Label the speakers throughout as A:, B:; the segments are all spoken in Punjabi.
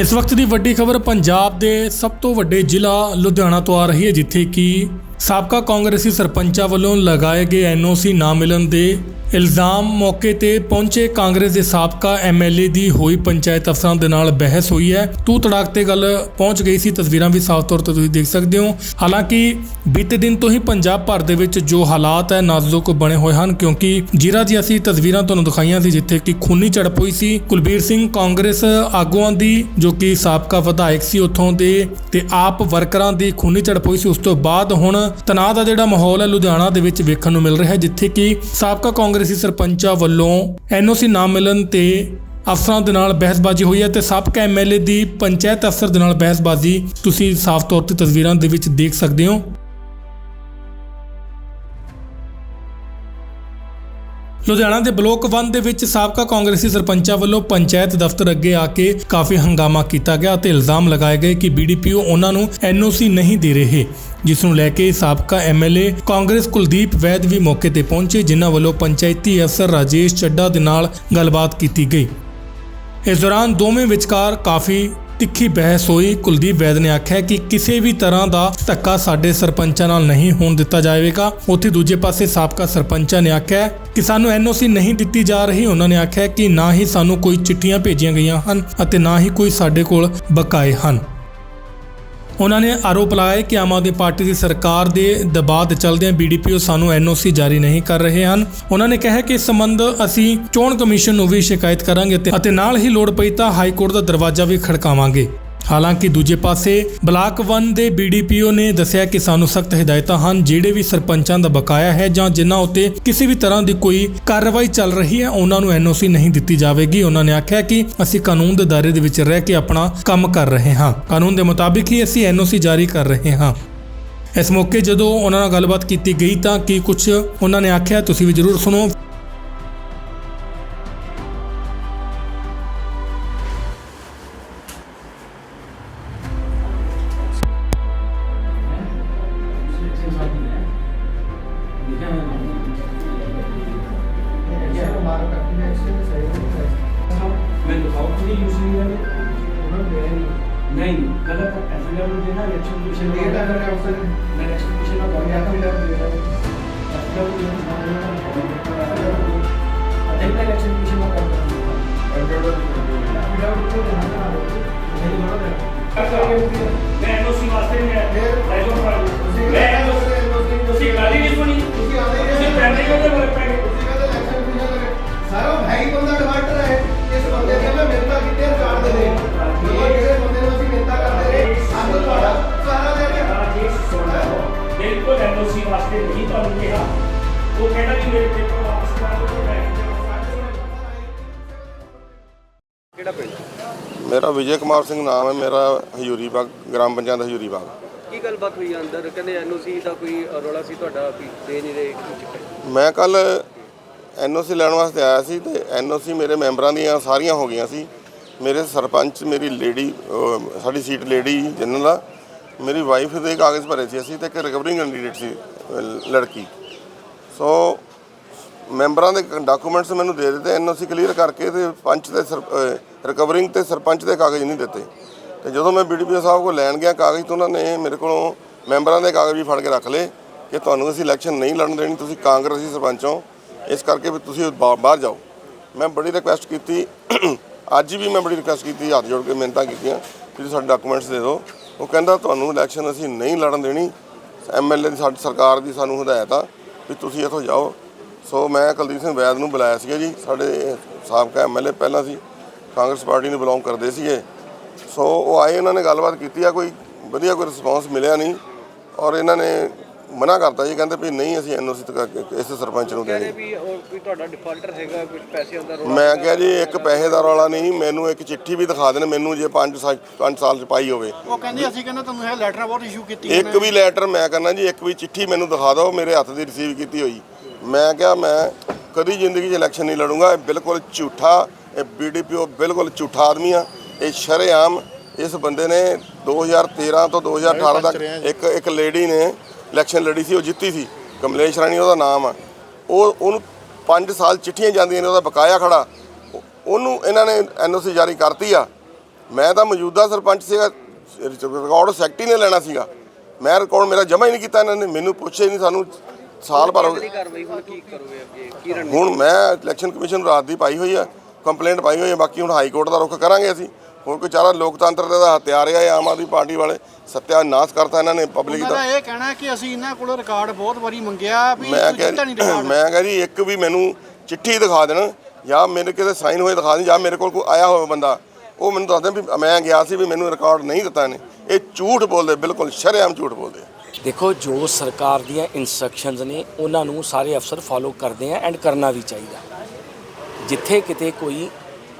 A: ਇਸ ਵਕਤ ਦੀ ਵੱਡੀ ਖਬਰ ਪੰਜਾਬ ਦੇ ਸਭ ਤੋਂ ਵੱਡੇ ਜ਼ਿਲ੍ਹਾ ਲੁਧਿਆਣਾ ਤੋਂ ਆ ਰਹੀ ਹੈ, ਜਿੱਥੇ ਕਿ ਸਾਬਕਾ ਕਾਂਗਰਸੀ ਸਰਪੰਚਾਂ ਵੱਲੋਂ ਲਗਾਏ ਗਏ ਐਨਓਸੀ ਨਾ ਮਿਲਣ ਦੇ ਇਲਜ਼ਾਮ ਮੌਕੇ ਤੇ ਪਹੁੰਚੇ ਕਾਂਗਰਸ ਦੇ ਸਾਬਕਾ ਐਮਐਲਏ ਦੀ ਹੋਈ ਪੰਚਾਇਤ ਅਫਸਰਾਂ ਦੇ ਨਾਲ ਬਹਿਸ ਹੋਈ ਹੈ। ਤੂੰ ਤੜਾਕ ਤੇ ਗੱਲ ਪਹੁੰਚ ਗਈ ਸੀ, ਤਸਵੀਰਾਂ ਵੀ ਸਾਫ਼ ਤੌਰ ਤੇ ਤੁਸੀਂ ਦੇਖ ਸਕਦੇ ਹੋ। ਹਾਲਾਂਕਿ ਬੀਤੇ ਦਿਨ ਤੋਂ ਹੀ ਪੰਜਾਬ ਭਰ ਦੇ ਵਿੱਚ ਜੋ ਹਾਲਾਤ ਹੈ, ਨਾਜ਼ੁਕ ਬਣੇ ਹੋਏ ਹਨ, ਕਿਉਂਕਿ ਜੀਰਾ ਜੀ ਅਸੀਂ ਤਸਵੀਰਾਂ ਤੁਹਾਨੂੰ ਦਿਖਾਈਆਂ ਸੀ, ਜਿੱਥੇ ਕਿ ਖੂਨੀ ਝੜਪ ਹੋਈ ਸੀ। ਕੁਲਬੀਰ ਸਿੰਘ ਕਾਂਗਰਸ ਆਗੂਆਂ ਦੀ, ਜੋ ਕਿ ਸਾਬਕਾ ਵਿਧਾਇਕ ਸੀ ਉੱਥੋਂ ਦੇ, ਤੇ ਆਪ ਵਰਕਰਾਂ ਦੀ ਖੂਨੀ ਝੜਪ ਹੋਈ ਸੀ। ਉਸ ਤੋਂ ਬਾਅਦ ਹੁਣ ਤਣਾਅ ਦਾ ਜਿਹੜਾ ਮਾਹੌਲ ਹੈ ਲੁਧਿਆਣਾ ਦੇ ਵਿੱਚ ਵੇਖਣ ਨੂੰ ਮਿਲ ਰਿਹਾ ਹੈ, ਜਿੱਥੇ ਕਿ ਸਾਬਕਾ ਕਾਂਗਰਸੀ ਸਰਪੰਚਾਂ ਵੱਲੋਂ ਐਨਓਸੀ ਨਾ ਮਿਲਣ ਤੇ ਅਫਸਰਾਂ ਦੇ ਨਾਲ ਬਹਿਸਬਾਜ਼ੀ ਹੋਈ ਹੈ ਤੇ ਸਾਬਕਾ ਐਮਐਲਏ ਦੀ ਪੰਚਾਇਤ ਅਫਸਰ ਦੇ ਨਾਲ ਬਹਿਸਬਾਜ਼ੀ ਤੁਸੀਂ ਸਾਫ਼ ਤੌਰ ਤੇ ਤਸਵੀਰਾਂ ਦੇ ਵਿੱਚ ਦੇਖ ਸਕਦੇ ਹੋ। ਲੁਧਿਆਣਾ ਦੇ ਬਲੋਕ 1 ਦੇ ਵਿੱਚ ਸਾਬਕਾ ਕਾਂਗਰਸੀ ਸਰਪੰਚਾਂ ਵੱਲੋਂ ਪੰਚਾਇਤ ਦਫ਼ਤਰ ਅੱਗੇ ਆ ਕੇ ਕਾਫੀ ਹੰਗਾਮਾ ਕੀਤਾ ਗਿਆ ਅਤੇ ਇਲਜ਼ਾਮ ਲਗਾਏ ਗਏ ਕਿ ਬੀਡੀਪੀਓ ਉਹਨਾਂ ਨੂੰ ਐਨਓਸੀ ਨਹੀਂ ਦੇ ਰਹੇ, ਜਿਸ ਨੂੰ ਲੈ ਕੇ ਸਾਬਕਾ ਐਮਐਲਏ ਕਾਂਗਰਸ ਕੁਲਦੀਪ ਵੈਦ ਵੀ ਮੌਕੇ ਤੇ ਪਹੁੰਚੇ, ਜਿਨ੍ਹਾਂ ਵੱਲੋਂ ਪੰਚਾਇਤੀ ਅਫਸਰ ਰਾਜੇਸ਼ ਚੱਡਾ ਦੇ ਨਾਲ ਗੱਲਬਾਤ ਕੀਤੀ ਗਈ। ਇਸ ਦੌਰਾਨ ਦੋਵੇਂ ਵਿਚਕਾਰ ਕਾਫੀ ਤਿੱਖੀ ਬਹਿਸ ਹੋਈ। ਕੁਲਦੀਪ ਵੈਦ ਨੇ ਆਖਿਆ ਕਿ ਕਿਸੇ ਵੀ ਤਰ੍ਹਾਂ ਦਾ ਧੱਕਾ ਸਾਡੇ ਸਰਪੰਚਾਂ ਨਾਲ ਨਹੀਂ ਹੋਣ ਦਿੱਤਾ ਜਾਵੇਗਾ। ਉੱਥੇ ਦੂਜੇ ਪਾਸੇ ਸਾਬਕਾ ਸਰਪੰਚਾਂ ਨੇ ਆਖਿਆ ਕਿ ਸਾਨੂੰ ਐਨਓਸੀ ਨਹੀਂ ਦਿੱਤੀ ਜਾ ਰਹੀ। ਉਹਨਾਂ ਨੇ ਆਖਿਆ ਕਿ ਨਾ ਹੀ ਸਾਨੂੰ ਕੋਈ ਚਿੱਠੀਆਂ ਭੇਜੀਆਂ ਗਈਆਂ ਹਨ ਅਤੇ ਨਾ ਹੀ ਕੋਈ ਸਾਡੇ ਕੋਲ ਬਕਾਏ ਹਨ। ਉਹਨਾਂ ਨੇ ਆਰੋਪ ਲਾਇਆ ਕਿ ਆਮ ਆਦਮੀ ਪਾਰਟੀ ਦੀ ਸਰਕਾਰ ਦੇ ਦਬਾਅ ਦੇ ਚਲਦਿਆਂ ਬੀਡੀਪੀਓ ਸਾਨੂੰ ਐਨਓਸੀ ਜਾਰੀ ਨਹੀਂ ਕਰ ਰਹੇ ਹਨ। ਉਹਨਾਂ ਨੇ ਕਿਹਾ ਕਿ ਇਸ ਸੰਬੰਧ ਅਸੀਂ ਚੋਣ ਕਮਿਸ਼ਨ ਨੂੰ ਵੀ ਸ਼ਿਕਾਇਤ ਕਰਾਂਗੇ ਅਤੇ ਨਾਲ ਹੀ ਲੋੜ ਪਈ ਤਾਂ ਹਾਈ ਕੋਰਟ ਦਾ ਦਰਵਾਜ਼ਾ ਵੀ ਖੜਕਾਵਾਂਗੇ। ਹਾਲਾਂਕਿ ਦੂਜੇ ਪਾਸੇ ਬਲਾਕ 1 ਦੇ ਬੀਡੀਪੀਓ ਨੇ ਦੱਸਿਆ ਕਿ ਸਾਨੂੰ ਸਖਤ ਹਦਾਇਤਾਂ ਹਨ, ਜਿਹੜੇ ਵੀ ਸਰਪੰਚਾਂ ਦਾ ਬਕਾਇਆ ਹੈ ਜਾਂ ਜਿਨ੍ਹਾਂ ਉੱਤੇ ਕਿਸੇ ਵੀ ਤਰ੍ਹਾਂ ਦੀ ਕੋਈ ਕਾਰਵਾਈ ਚੱਲ ਰਹੀ ਹੈ, ਉਹਨਾਂ ਨੂੰ ਐਨਓਸੀ ਨਹੀਂ ਦਿੱਤੀ ਜਾਵੇਗੀ। ਉਹਨਾਂ ਨੇ ਆਖਿਆ ਕਿ ਅਸੀਂ ਕਾਨੂੰਨ ਦੇ ਦਾਇਰੇ ਦੇ ਵਿੱਚ ਰਹਿ ਕੇ ਆਪਣਾ ਕੰਮ ਕਰ ਰਹੇ ਹਾਂ। ਕਾਨੂੰਨ ਦੇ ਮੁਤਾਬਿਕ ਹੀ ਅਸੀਂ ਐਨਓਸੀ ਜਾਰੀ ਕਰ ਰਹੇ ਹਾਂ। ਇਸ ਮੌਕੇ ਜਦੋਂ ਉਹਨਾਂ ਨਾਲ ਗੱਲਬਾਤ ਕੀਤੀ ਗਈ ਤਾਂ ਕੀ ਕੁਝ ਉਹਨਾਂ ਨੇ ਆਖਿਆ, ਤੁਸੀਂ ਵੀ ਜ਼ਰੂਰ ਸੁਣੋ।
B: जरूर देना ये अच्छे पोजीशन में देता अगर ऑप्शन मैं नेक्स्ट पोजीशन में पहुंच जाता हूं इधर दे रहा हूं अच्छा वो जो हमारे में अधिक तक अच्छे पोजीशन में
C: करता हूं और जरूर विदाउट को ध्यान ना दो नहीं बड़ा है मैं एनओसी वास्ते में है मैं एनओसी मैं एनओसी गाली नहीं सुनी उसकी आने के
B: पहले ही ਬਿਲਕੁਲ ਐਨਓਸੀ ਵਾਸਤੇ ਨਹੀਂ ਤੁਹਾਨੂੰ ਕਿਹਾ। ਉਹ ਕਹਿੰਦਾ ਕਿ ਮੇਰੇ ਪੇਪਰ ਵਾਪਸ ਕਰਾ ਦਿਓ ਮੈਂ
D: ਕਿਹੜਾ ਪਿੰਡ?
E: ਮੇਰਾ ਵਿਜੇ ਕੁਮਾਰ ਸਿੰਘ ਨਾਮ ਹੈ ਮੇਰਾ ਹਯੂਰੀ ਬਾਗ ਗ੍ਰਾਮ ਪੰਚਾਇਤ ਹਯੂਰੀ ਬਾਗ।
D: ਕੀ ਗੱਲਬਾਤ ਹੋਈ ਅੰਦਰ? ਕਹਿੰਦੇ ਐਨਓਸੀ ਦਾ ਕੋਈ ਰੌਲਾ ਸੀ ਤੁਹਾਡਾ ਵੀ ਦੇ ਨਹੀਂ ਰਹੇ ਕੁਝ
E: ਮੈਂ ਕੱਲ ਐਨਓਸੀ ਲੈਣ ਵਾਸਤੇ ਆਇਆ ਸੀ ਤੇ ਐਨਓਸੀ ਮੇਰੇ ਮੈਂਬਰਾਂ ਦੀਆਂ ਸਾਰੀਆਂ ਹੋ ਗਈਆਂ ਸੀ। ਮੇਰੇ ਸਰਪੰਚ ਮੇਰੀ ਲੇਡੀ ਸਾਡੀ ਸੀਟ ਲੇਡੀ ਜਨਰਲ ਆ ਮੇਰੀ ਵਾਈਫ ਦੇ ਕਾਗਜ਼ ਭਰੇ ਸੀ, ਅਸੀਂ ਤੇ ਇੱਕ ਰਿਕਵਰਿੰਗ ਕੈਂਡੀਡੇਟ ਸੀ, ਅਹ, ਲੜਕੀ। ਸੋ ਮੈਂਬਰਾਂ ਦੇ ਡਾਕੂਮੈਂਟਸ ਮੈਨੂੰ ਦੇ ਦਿੱਤੇ ਐਨਓਸੀ ਕਲੀਅਰ ਕਰਕੇ ਤੇ ਪੰਚ ਤੇ ਰਿਕਵਰਿੰਗ ਤੇ ਸਰਪੰਚ ਦੇ ਕਾਗਜ਼ ਨਹੀਂ ਦਿੱਤੇ। ਤੇ ਜਦੋਂ ਮੈਂ ਬੀਡੀਪੀਓ ਸਾਹਿਬ ਕੋਲ ਲੈਣ ਗਿਆ ਕਾਗਜ਼ ਤਾਂ ਉਹਨਾਂ ਨੇ ਮੇਰੇ ਕੋਲੋਂ ਮੈਂਬਰਾਂ ਦੇ ਕਾਗਜ਼ ਵੀ ਫੜ ਕੇ ਰੱਖ ਲਏ ਕਿ ਤੁਹਾਨੂੰ ਅਸੀਂ ਇਲੈਕਸ਼ਨ ਨਹੀਂ ਲੜਨ ਦੇਣੀ, ਤੁਸੀਂ ਕਾਂਗਰਸੀ ਸਰਪੰਚ ਹੋ। ਇਸ ਕਰਕੇ ਵੀ ਤੁਸੀਂ ਬਾ- ਬਾਹਰ ਜਾਓ। ਮੈਂ ਬੜੀ ਰਿਕੁਐਸਟ ਕੀਤੀ, ਅੱਜ ਵੀ ਮੈਂ ਬੜੀ ਰਿਕੁਐਸਟ ਕੀਤੀ, ਹੱਥ ਜੋੜ ਕੇ ਮਿਹਨਤਾਂ ਕੀਤੀਆਂ ਕਿ ਤੁਸੀਂ ਸਾਡੇ ਡਾਕੂਮੈਂਟਸ ਦੇ ਦਿਓ। ਉਹ ਕਹਿੰਦਾ ਤੁਹਾਨੂੰ ਇਲੈਕਸ਼ਨ ਅਸੀਂ ਨਹੀਂ ਲੜਨ ਦੇਣੀ। ਐਮਐਲਏ ਦੀ ਸਾਡੀ ਸਰਕਾਰ ਦੀ ਸਾਨੂੰ ਹਦਾਇਤ ਆ ਵੀ ਤੁਸੀਂ ਇੱਥੋਂ ਜਾਓ। ਸੋ ਮੈਂ ਕੁਲਦੀਪ ਸਿੰਘ ਵੈਦ ਨੂੰ ਬੁਲਾਇਆ ਸੀਗਾ ਜੀ। ਸਾਡੇ ਸਾਬਕਾ ਐਮਐਲਏ ਪਹਿਲਾਂ ਸੀ। ਕਾਂਗਰਸ ਪਾਰਟੀ ਨੂੰ ਬਿਲੋਂਗ ਕਰਦੇ ਸੀਗੇ। ਸੋ ਉਹ ਆਏ ਇਹਨਾਂ ਨੇ ਗੱਲਬਾਤ ਕੀਤੀ ਆ, ਕੋਈ ਵਧੀਆ ਕੋਈ ਰਿਸਪੌਂਸ ਮਿਲਿਆ ਨਹੀਂ। ਔਰ ਇਹਨਾਂ ਨੇ ਮਨਾ ਕਰਤਾ ਜੀ ਕਹਿੰਦੇ ਵੀ ਨਹੀਂ ਅਸੀਂ ਐਨਓਸੀ ਇਸ ਸਰਪੰਚ ਨੂੰ ਦੇਣੀ।
D: ਕਹਿੰਦੇ ਵੀ ਉਹ ਕੋਈ ਤੁਹਾਡਾ ਡਿਫਾਲਟਰ ਹੈਗਾ ਕੁਝ ਪੈਸਿਆਂ ਦਾ ਰੌਲਾ
E: ਮੈਂ ਕਿਹਾ ਜੀ ਇੱਕ ਪੈਸੇ ਦਾ ਰੌਲਾ ਨਹੀਂ ਮੈਨੂੰ ਇੱਕ ਚਿੱਠੀ ਵੀ ਦਿਖਾ ਦੇਣ ਮੈਨੂੰ ਜੇ 5 ਸਾਲ 5 ਸਾਲ ਚ ਪਾਈ ਹੋਵੇ।
C: ਉਹ ਕਹਿੰਦੇ ਅਸੀਂ ਕਹਿੰਦੇ ਤੁਹਾਨੂੰ ਇਹ ਲੈਟਰ ਬਹੁਤ ਇਸ਼ੂ ਕੀਤੀ
E: ਇੱਕ ਵੀ ਲੈਟਰ ਮੈਂ ਕਹਿੰਦਾ ਜੀ ਇੱਕ ਵੀ ਚਿੱਠੀ ਮੈਨੂੰ ਦਿਖਾ ਦਿਓ ਮੇਰੇ ਹੱਥ ਦੀ ਰਿਸੀਵ ਕੀਤੀ ਹੋਈ। ਮੈਂ ਕਿਹਾ ਮੈਂ ਕਦੀ ਜ਼ਿੰਦਗੀ 'ਚ ਇਲੈਕਸ਼ਨ ਨਹੀਂ ਲੜੂੰਗਾ ਇਹ ਬਿਲਕੁਲ ਝੂਠਾ ਇਹ ਬੀਡੀਪੀਓ ਬਿਲਕੁਲ ਝੂਠਾ ਆਦਮੀ ਆ। ਇਹ ਸ਼ਰੇਆਮ ਇਸ ਬੰਦੇ ਨੇ 2013 ਤੋਂ 2018 ਤੱਕ ਇੱਕ ਇੱਕ ਲੇਡੀ ਨੇ ਇਲੈਕਸ਼ਨ ਲੜੀ ਸੀ ਉਹ ਜਿੱਤੀ ਸੀ। ਕਮਲੇਸ਼ ਰਾਣੀ ਉਹਦਾ ਨਾਮ ਆ। ਉਹ ਉਹਨੂੰ 5 ਸਾਲ ਚਿੱਠੀਆਂ ਜਾਂਦੀਆਂ ਨੇ ਉਹਦਾ ਬਕਾਇਆ ਖੜਾ। ਉਹ- ਉਹਨੂੰ ਇਹਨਾਂ ਨੇ ਐਨਓਸੀ ਜਾਰੀ ਕਰਤੀ ਆ। ਮੈਂ ਤਾਂ ਮੌਜੂਦਾ ਸਰਪੰਚ ਸੀਗਾ ਰਿਕਾਰਡ ਸੈਕਟਰੀ ਨੇ ਲੈਣਾ ਸੀਗਾ। ਮੈਂ ਰਿਕਾਰਡ ਮੇਰਾ ਜਮਾ ਹੀ ਨਹੀਂ ਕੀਤਾ ਇਹਨਾਂ ਨੇ ਮੈਨੂੰ ਪੁੱਛਿਆ ਹੀ ਨਹੀਂ ਸਾਨੂੰ ਸਾਲ ਭਰ ਹੋ
D: ਕਾਰਵਾਈ ਹੁਣ
E: ਮੈਂ ਇਲੈਕਸ਼ਨ ਕਮਿਸ਼ਨ ਨੂੰ ਰਾਤ ਦੀ ਪਾਈ ਹੋਈ ਆ ਕੰਪਲੇਂਟ ਪਾਈ ਹੋਈ ਹੈ ਬਾਕੀ ਹੁਣ ਹਾਈ ਕੋਰਟ ਦਾ ਰੁਖ ਕਰਾਂਗੇ ਅਸੀਂ। ਹੁਣ ਕੋਈ ਚਾਰਾ ਲੋਕਤੰਤਰ ਦਾ ਹਥਿਆਰ ਇਹ ਆਮ ਆਦਮੀ ਪਾਰਟੀ ਵਾਲੇ ਸੱਤਿਆਨਾਸ਼ ਕਰਤਾ ਇਹਨਾਂ ਨੇ ਪਬਲਿਕ ਦਾ
F: ਇਹ ਕਹਿਣਾ ਹੈ ਕਿ ਅਸੀਂ ਇਹਨਾਂ ਕੋਲ ਰਿਕਾਰਡ ਬਹੁਤ ਵਾਰੀ ਮੰਗਿਆ ਵੀ
E: ਮੈਂ
F: ਦਿੱਤਾ ਨਹੀਂ ਰਿਕਾਰਡ
E: ਮੈਂ ਕਿਹਾ ਜੀ ਇੱਕ ਵੀ ਮੈਨੂੰ ਚਿੱਠੀ ਦਿਖਾ ਦੇਣ ਜਾਂ ਮੇਰੇ ਕਿਤੇ ਸਾਈਨ ਹੋਏ ਦਿਖਾ ਦੇਣ ਜਾਂ ਮੇਰੇ ਕੋਲ ਕੋਈ ਆਇਆ ਹੋਵੇ ਬੰਦਾ ਉਹ ਮੈਨੂੰ ਦੱਸ ਦੇਣ ਵੀ ਮੈਂ ਗਿਆ ਸੀ ਵੀ ਮੈਨੂੰ ਰਿਕਾਰਡ ਨਹੀਂ ਦਿੱਤਾ ਇਹਨੇ। ਇਹ ਝੂਠ ਬੋਲਦੇ ਬਿਲਕੁਲ ਸ਼ਰੇਆਮ ਝੂਠ ਬੋਲਦੇ ਆ।
G: ਦੇਖੋ ਜੋ ਸਰਕਾਰ ਦੀਆਂ ਇਨਸਟਰਕਸ਼ਨਸ ਨੇ ਉਹਨਾਂ ਨੂੰ ਸਾਰੇ ਅਫਸਰ ਫਾਲੋ ਕਰਦੇ ਆ ਐਂਡ ਕਰਨਾ ਵੀ ਚਾਹੀਦਾ। ਜਿੱਥੇ ਕਿਤੇ ਕੋਈ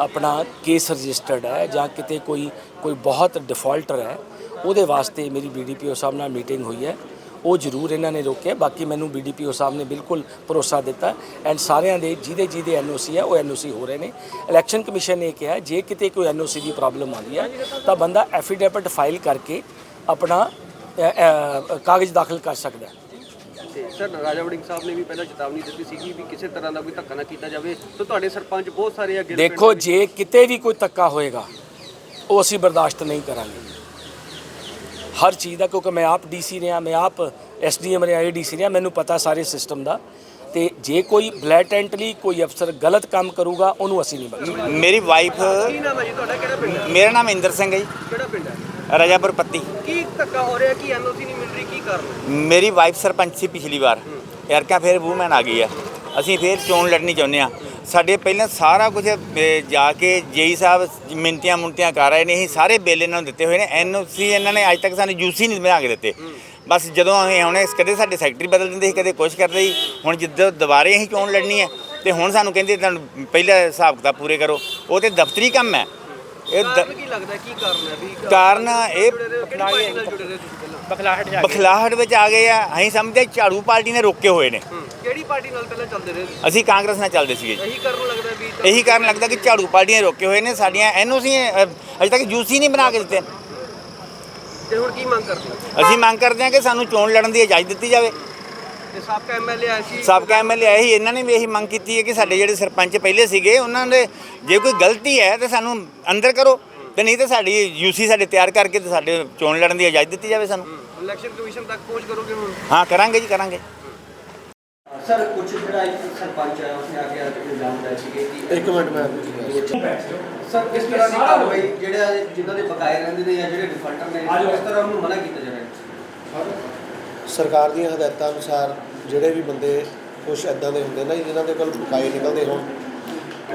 G: ਆਪਣਾ ਕੇਸ ਰਜਿਸਟਰਡ ਹੈ ਜਾਂ ਕਿਤੇ ਕੋਈ ਕੋਈ ਬਹੁਤ ਡਿਫਾਲਟਰ ਹੈ, ਉਹਦੇ ਵਾਸਤੇ ਮੇਰੀ ਬੀਡੀਪੀਓ ਸਾਹਿਬ ਨਾਲ ਮੀਟਿੰਗ ਹੋਈ ਹੈ। ਉਹ ਜ਼ਰੂਰ ਇਹਨਾਂ ਨੇ ਰੋਕਿਆ, ਬਾਕੀ ਮੈਨੂੰ ਬੀਡੀਪੀਓ ਸਾਹਿਬ ਨੇ ਬਿਲਕੁਲ ਭਰੋਸਾ ਦਿੱਤਾ ਐਂਡ ਸਾਰਿਆਂ ਦੇ ਜਿਹਦੇ ਜਿਹਦੇ ਐਨਓਸੀ ਹੈ, ਉਹ ਐਨਓਸੀ ਹੋ ਰਹੇ ਨੇ। ਇਲੈਕਸ਼ਨ ਕਮਿਸ਼ਨ ਨੇ ਕਿਹਾ, ਜੇ ਕਿਤੇ ਕੋਈ ਐਨਓਸੀ ਦੀ ਪ੍ਰੋਬਲਮ ਆਉਂਦੀ ਹੈ, ਤਾਂ ਬੰਦਾ ਐਫੀਡੇਵਿਟ ਫਾਈਲ ਕਰਕੇ ਆਪਣਾ ਕਾਗਜ਼ ਦਾਖਲ ਕਰ ਸਕਦਾ ਹੈ।
D: ਤੇ ਸਰ ਰਾਜਾ ਵੜਿੰਗ ਸਾਹਿਬ ਨੇ ਵੀ ਪਹਿਲਾਂ ਚੇਤਾਵਨੀ ਦਿੱਤੀ ਸੀਗੀ ਵੀ ਕਿਸੇ ਤਰ੍ਹਾਂ ਦਾ ਕੋਈ ਧੱਕਾ ਨਾ ਕੀਤਾ ਜਾਵੇ। ਤਾਂ ਤੁਹਾਡੇ ਸਰਪੰਚ ਬਹੁਤ ਸਾਰੇ ਅੱਗੇ
G: ਦੇਖੋ ਜੇ ਕਿਤੇ ਵੀ ਕੋਈ ਧੱਕਾ ਹੋਏਗਾ ਉਹ ਅਸੀਂ ਬਰਦਾਸ਼ਤ ਨਹੀਂ ਕਰਾਂਗੇ। ਹਰ ਚੀਜ਼ ਦਾ ਕਿਉਂਕਿ ਮੈਂ ਆਪ ਡੀਸੀ ਰਿਹਾ ਮੈਂ ਆਪ ਐਸਡੀਐਮ ਰਿਹਾ ਏਡੀਸੀ ਰਿਹਾ ਮੈਨੂੰ ਪਤਾ ਸਾਰੇ ਸਿਸਟਮ ਦਾ। ਤੇ ਜੇ ਕੋਈ ਬਲੈਟੈਂਟਲੀ ਕੋਈ ਅਫਸਰ ਗਲਤ ਕੰਮ ਕਰੂਗਾ ਉਹਨੂੰ ਅਸੀਂ ਨਹੀਂ ਬਖਸ਼ਾਂਗੇ
H: ਮੇਰੀ ਵਾਈਫ
D: ਕੀ ਨਾਮ ਹੈ ਜੀ ਤੁਹਾਡਾ? ਕਿਹੜਾ ਪਿੰਡ ਹੈ?
H: ਮੇਰਾ ਨਾਮ ਇੰਦਰ ਸਿੰਘ ਹੈ ਜੀ।
D: ਕਿਹੜਾ ਪਿੰਡ ਹੈ?
H: ਰਜਾਪੁਰ ਪੱਤੀ।
D: ਕੀ ਧੱਕਾ ਹੋ ਰਿਹਾ? ਕੀ ਐਨਓਸੀ ਨਹੀਂ ਮਿਲ ਰਹੀ ਕੀ ਕਾਰਨ?
H: ਮੇਰੀ ਵਾਈਫ ਸਰਪੰਚ ਸੀ ਪਿਛਲੀ ਵਾਰ। ਯਾਰਕਾ ਫਿਰ ਵੂਮੈਨ ਆ ਗਈ ਆ। ਅਸੀਂ ਫਿਰ ਚੋਣ ਲੜਨੀ ਚਾਹੁੰਦੇ ਆ। ਸਾਡੇ ਪਹਿਲਾਂ ਸਾਰਾ ਕੁਝ ਜਾ ਕੇ ਜੇਈ ਸਾਹਿਬ ਮਿੰਤੀਆਂ ਮੁੰਤੀਆਂ ਕਰ ਰਹੇ ਨੇ। ਅਸੀਂ ਸਾਰੇ ਬਿੱਲ ਇਹਨਾਂ ਨੂੰ ਦਿੱਤੇ ਹੋਏ ਨੇ। ਐਨਓਸੀ ਇਹਨਾਂ ਨੇ ਅੱਜ ਤੱਕ ਸਾਨੂੰ ਯੂਸੀ ਨਹੀਂ ਬਣਾ ਕੇ ਦਿੱਤੇ। ਬਸ ਜਦੋਂ ਅਸੀਂ ਇਸ ਕਦੇ ਸਾਡੇ ਸੈਕਟਰੀ ਬਦਲ ਦਿੰਦੇ ਸੀ ਕਦੇ ਕੁਛ ਕਰਦੇ ਸੀ। ਹੁਣ ਜਿੱਦਾਂ ਦੁਬਾਰੇ ਅਸੀਂ ਚੋਣ ਲੜਨੀ ਹੈ ਤੇ ਹੁਣ ਸਾਨੂੰ ਕਹਿੰਦੇ ਤੁਹਾਨੂੰ ਪਹਿਲਾਂ ਹਿਸਾਬ ਕਿਤਾਬ ਪੂਰੇ ਕਰੋ। ਉਹ ਤੇ ਦਫ਼ਤਰੀ ਕੰਮ ਹੈ। ਇਹ ਦ-
D: ਕਾਰਨ ਕੀ ਲੱਗਦਾ ਕੀ ਕਾਰਨ ਹੈ? ਵੀ
H: ਕਾਰਨ ਇਹ
D: ਜੁੜੇ ਰਹੇ ਹੋ? ਕਿਹੜੀ ਪਾਰਟੀ ਨਾਲ ਜੁੜੇ ਰਹੇ ਤੁਸੀਂ ਪਹਿਲਾਂ?
H: ਬਖਲਾਹਟ ਵਿੱਚ ਆ ਗਏ ਆ। ਅਸੀਂ ਸਮਝਦੇ ਝਾੜੂ ਪਾਰਟੀ ਨੇ ਰੋਕੇ ਹੋਏ ਨੇ।
D: ਕਿਹੜੀ ਪਾਰਟੀ ਨਾਲ ਪਹਿਲਾਂ ਚੱਲਦੇ ਰਹੇ?
H: ਅਸੀਂ ਕਾਂਗਰਸ ਨਾਲ ਚੱਲਦੇ ਸੀਗੇ।
D: ਇਹੀ ਕਾਰਨ ਲੱਗਦਾ ਵੀ
H: ਇਹੀ ਕਾਰਨ ਲੱਗਦਾ ਕਿ ਝਾੜੂ ਪਾਰਟੀ ਨੇ ਰੋਕੇ ਹੋਏ ਨੇ। ਸਾਡੀਆਂ ਐਨਓਸੀ ਅਜੇ ਤੱਕ ਯੂਸੀ ਨਹੀਂ ਬਣਾ ਕੇ ਦਿੱਤੇ।
D: ਤੇ ਹੁਣ ਕੀ ਮੰਗ ਕਰਦੇ
H: ਅਸੀਂ ਮੰਗ ਕਰਦੇ ਹਾਂ ਕਿ ਸਾਨੂੰ ਚੋਣ ਲੜਨ ਦੀ ਇਜਾਜ਼ਤ ਦਿੱਤੀ ਜਾਵੇ।
D: ਤੇ ਸਾਬਕਾ ਐਮਐਲਏ ਆਇਆ ਸੀ।
H: ਸਾਬਕਾ ਐਮਐਲਏ ਆਏ ਸੀ ਇਹਨਾਂ ਨੇ ਵੀ ਇਹੀ ਮੰਗ ਕੀਤੀ ਹੈ ਕਿ ਸਾਡੇ ਜਿਹੜੇ ਸਰਪੰਚ ਪਹਿਲੇ ਸੀਗੇ ਉਹਨਾਂ ਦੇ ਜੇ ਕੋਈ ਗਲਤੀ ਹੈ ਤੇ ਸਾਨੂੰ ਅੰਦਰ ਕਰੋ ਤੇ ਨਹੀਂ ਤੇ ਸਾਡੀ ਯੂਸੀ ਸਾਡੇ ਤਿਆਰ ਕਰਕੇ ਤੇ ਸਾਡੇ ਚੋਣ ਲੜਨ ਦੀ ਇਜਾਜ਼ਤ ਦਿੱਤੀ ਜਾਵੇ ਸਾਨੂੰ।
D: ਇਲੈਕਸ਼ਨ ਕਮਿਸ਼ਨ ਤੱਕ ਪਹੁੰਚ ਕਰੋਗੇ ਹੁਣ?
H: ਹਾਂ ਕਰਾਂਗੇ ਜੀ ਕਰਾਂਗੇ।
D: ਸਰ ਕੁਝ ਜਿਹੜਾ ਇੱਕ ਸਰਪੰਚ ਆਇਆ ਉਸਨੇ ਆ ਕੇ ਇਲਜ਼ਾਮ ਲਾਇਆ ਸੀ ਕਿ
C: ਇੱਕ ਮਿੰਟ ਮੈਂ
D: ਸਰ ਕਿਸ ਤਰ੍ਹਾਂ ਦੀ ਕਾਰਵਾਈ ਜਿਹੜਾ ਜਿਨ੍ਹਾਂ ਦੇ ਬਕਾਏ ਰਹਿੰਦੇ ਨੇ ਜਾਂ ਜਿਹੜੇ ਡਿਫਾਲਟਰ ਨੇ ਇਸ ਤਰ੍ਹਾਂ ਉਹਨੂੰ ਮਨਾ ਕੀਤਾ ਜਾਵੇ
C: ਸਰਕਾਰ ਦੀਆਂ ਹਦਾਇਤਾਂ ਅਨੁਸਾਰ ਜਿਹੜੇ ਵੀ ਬੰਦੇ ਕੁਝ ਐਦਾਂ ਦੇ ਹੁੰਦੇ ਨੇ, ਜਿਨ੍ਹਾਂ ਦੇ ਕੋਲ ਬਕਾਏ ਨਿਕਲਦੇ ਹੋਣ,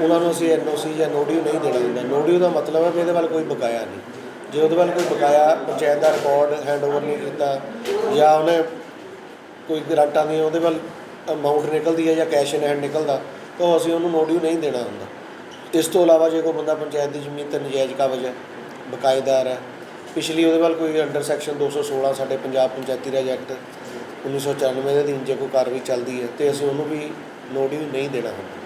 C: ਉਹਨਾਂ ਨੂੰ ਅਸੀਂ ਐਨਓਸੀ ਜਾਂ ਨੋਡੀਓ ਨਹੀਂ ਦੇਣਾ ਹੁੰਦਾ। ਨੋਡੀਓ ਦਾ ਮਤਲਬ ਹੈ ਕਿ ਇਹਦੇ ਵੱਲ ਕੋਈ ਬਕਾਇਆ ਨਹੀਂ। ਜੇ ਉਹਦੇ ਵੱਲ ਕੋਈ ਬਕਾਇਆ ਪੰਚਾਇਤ ਦਾ ਰਿਕਾਰਡ ਹੈਂਡਓਵਰ ਨਹੀਂ ਕੀਤਾ, ਜਾਂ ਉਹਨੇ ਕੋਈ ਗ੍ਰਾਂਟਾਂ ਦੀ ਉਹਦੇ ਵੱਲ ਅਮਾਉਂਟ ਨਿਕਲਦੀ ਹੈ ਜਾਂ ਕੈਸ਼ ਇਨ ਹੈਂਡ ਨਿਕਲਦਾ, ਤਾਂ ਅਸੀਂ ਉਹਨੂੰ ਨੋਡੀਓ ਨਹੀਂ ਦੇਣਾ ਹੁੰਦਾ। ਇਸ ਤੋਂ ਇਲਾਵਾ ਜੇ ਕੋਈ ਬੰਦਾ ਪੰਚਾਇਤ ਦੀ ਜ਼ਮੀਨ ਤੇ ਨਜਾਇਜ਼ ਕਬਜ਼ ਹੈ ਬਕਾਇਦਾਰ ਹੈ ਪਿਛਲੀ ਉਹਦੇ ਵੱਲ ਕੋਈ ਅੰਡਰ ਸੈਕਸ਼ਨ 216 ਸਾਡੇ ਪੰਜਾਬ ਪੰਚਾਇਤੀ ਰਾਜ ਐਕਟ 1994 ਦੇ ਅਧੀਨ ਜੇ ਕੋਈ ਕਾਰਵਾਈ ਚੱਲਦੀ ਹੈ ਤੇ ਅਸੀਂ ਉਹਨੂੰ ਵੀ ਨੋਡੀਓ ਨਹੀਂ ਦੇਣਾ ਹੁੰਦਾ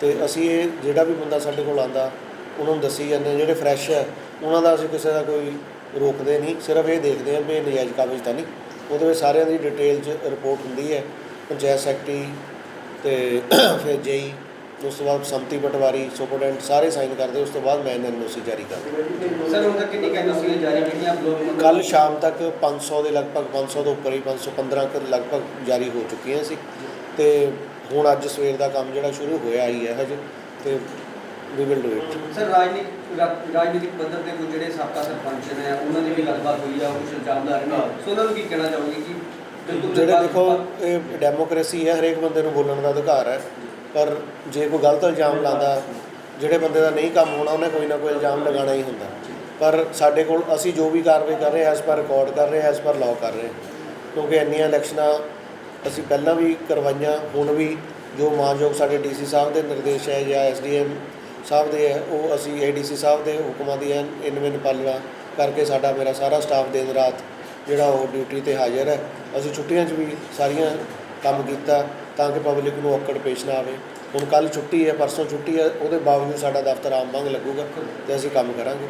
C: ਤੇ ਅਸੀਂ ਇਹ ਜਿਹੜਾ ਵੀ ਬੰਦਾ ਸਾਡੇ ਕੋਲ ਆਂਦਾ ਉਹਨਾਂ ਨੂੰ ਦੱਸੀ ਜਾਂਦੇ। ਜਿਹੜੇ ਫਰੈਸ਼ ਹੈ ਉਹਨਾਂ ਦਾ ਅਸੀਂ ਕਿਸੇ ਦਾ ਕੋਈ ਰੋਕਦੇ ਨਹੀਂ ਸਿਰਫ ਇਹ ਦੇਖਦੇ ਹਾਂ ਵੀ ਇਹ ਨਜਾਇਜ਼ ਕਾਬਜ਼ ਤਾਂ ਨਹੀਂ ਉਹਦੇ ਵਿੱਚ ਸਾਰਿਆਂ ਦੀ ਡਿਟੇਲ 'ਚ ਰਿਪੋਰਟ ਹੁੰਦੀ ਹੈ ਪੰਚਾਇਤ ਸੈਕਟਰੀ ਤੇ ਫਿਰ ਜੇਈ ਉਸ ਤੋਂ ਬਾਅਦ ਸੰਮਤੀ ਪਟਵਾਰੀ ਸੁਪਰਡੈਂਟ ਸਾਰੇ ਸਾਈਨ ਕਰਦੇ ਉਸ ਤੋਂ ਬਾਅਦ ਮੈਂ ਐਨਓਸੀ ਜਾਰੀ ਕਰਦਾ।
D: ਸਰ ਤੱਕ ਕਿੰਨੀ ਕੈਨੋਸੀਆਂ ਜਾਰੀ ਕੀਤੀਆਂ? ਬਲੋਕ
C: ਕੱਲ ਸ਼ਾਮ ਤੱਕ 500 ਦੇ ਲਗਭਗ 500 ਤੋਂ ਉੱਪਰ ਹੀ 515 ਕੁ ਲਗਭਗ ਜਾਰੀ ਹੋ ਚੁੱਕੀਆਂ ਸੀ। ਤੇ ਹੁਣ ਅੱਜ ਸਵੇਰ ਦਾ ਕੰਮ ਜਿਹੜਾ ਸ਼ੁਰੂ ਹੋਇਆ ਹੀ ਹੈ ਹਜੇ ਤੇ we will do it
D: sir ਰਾਜਨੀਤਿਕ ਰਾਜਨੀਤਿਕ ਪੱਧਰ ਤੇ ਕੋਈ ਜਿਹੜੇ ਸਾਬਕਾ ਸਰਪੰਚ ਨੇ ਉਹਨਾਂ ਦੀ ਵੀ ਗੱਲਬਾਤ ਹੋਈ ਆ ਕੁਝ ਇਲਜ਼ਾਮਦਾਰ ਨੇ। ਸੋ ਉਹਨਾਂ ਨੂੰ ਕੀ ਕਹਿਣਾ ਚਾਹੋਗੇ ਕਿ
C: ਜਿਹੜੇ ਦੇਖੋ ਇਹ ਡੈਮੋਕ੍ਰੇਸੀ ਹੈ ਹਰੇਕ ਬੰਦੇ ਨੂੰ ਬੋਲਣ ਦਾ ਅਧਿਕਾਰ ਹੈ। ਪਰ ਜੇ ਕੋਈ ਗਲਤ ਇਲਜ਼ਾਮ ਲਾਉਂਦਾ, ਜਿਹੜੇ ਬੰਦੇ ਦਾ ਨਹੀਂ ਕੰਮ ਹੋਣਾ, ਉਹਨੇ ਕੋਈ ਨਾ ਕੋਈ ਇਲਜ਼ਾਮ ਲਗਾਉਣਾ ਹੀ ਹੁੰਦਾ। ਪਰ ਸਾਡੇ ਕੋਲ ਅਸੀਂ ਜੋ ਵੀ ਕਾਰਵਾਈ ਕਰ ਰਹੇ ਹਾਂ ਇਸ ਪਰ ਰਿਕਾਰਡ ਕਰ ਰਹੇ ਹਾਂ ਇਸ ਪਰ ਲਾਅ ਕਰ ਰਹੇ ਕਿਉਂਕਿ ਇੰਨੀਆਂ ਇਲੈਕਸ਼ਨਾਂ ਅਸੀਂ ਪਹਿਲਾਂ ਵੀ ਕਰਵਾਈਆਂ, ਹੁਣ ਵੀ ਜੋ ਮਾਨਯੋਗ ਸਾਡੇ ਡੀਸੀ ਸਾਹਿਬ ਦੇ ਨਿਰਦੇਸ਼ ਹੈ ਜਾਂ ਐਸਡੀਐਮ ਸਾਹਿਬ ਦੇ ਹੈ, ਉਹ ਅਸੀਂ ਏਡੀਸੀ ਸਾਹਿਬ ਦੇ ਹੁਕਮਾਂ ਦੀ ਐਨ ਇਨਵੇਂ ਪਾਲਣਾ ਕਰਕੇ ਸਾਡਾ ਮੇਰਾ ਸਾਰਾ ਸਟਾਫ ਦਿਨ ਰਾਤ ਜਿਹੜਾ ਉਹ ਡਿਊਟੀ ਤੇ ਹਾਜ਼ਰ ਹੈ। ਅਸੀਂ ਛੁੱਟੀਆਂ 'ਚ ਵੀ ਸਾਰੀਆਂ ਕੰਮ ਕੀਤਾ ਤਾਂ ਕਿ ਪਬਲਿਕ ਨੂੰ ਔਕੜ ਪੇਸ਼ ਨਾ ਆਵੇ। ਹੁਣ ਕੱਲ ਛੁੱਟੀ ਹੈ, ਪਰਸੋਂ ਛੁੱਟੀ ਹੈ, ਉਹਦੇ ਬਾਵਜੂਦ ਸਾਡਾ ਦਫ਼ਤਰ ਆਮ ਵਾਂਗ ਲੱਗੂਗਾ ਤੇ ਅਸੀਂ ਕੰਮ ਕਰਾਂਗੇ।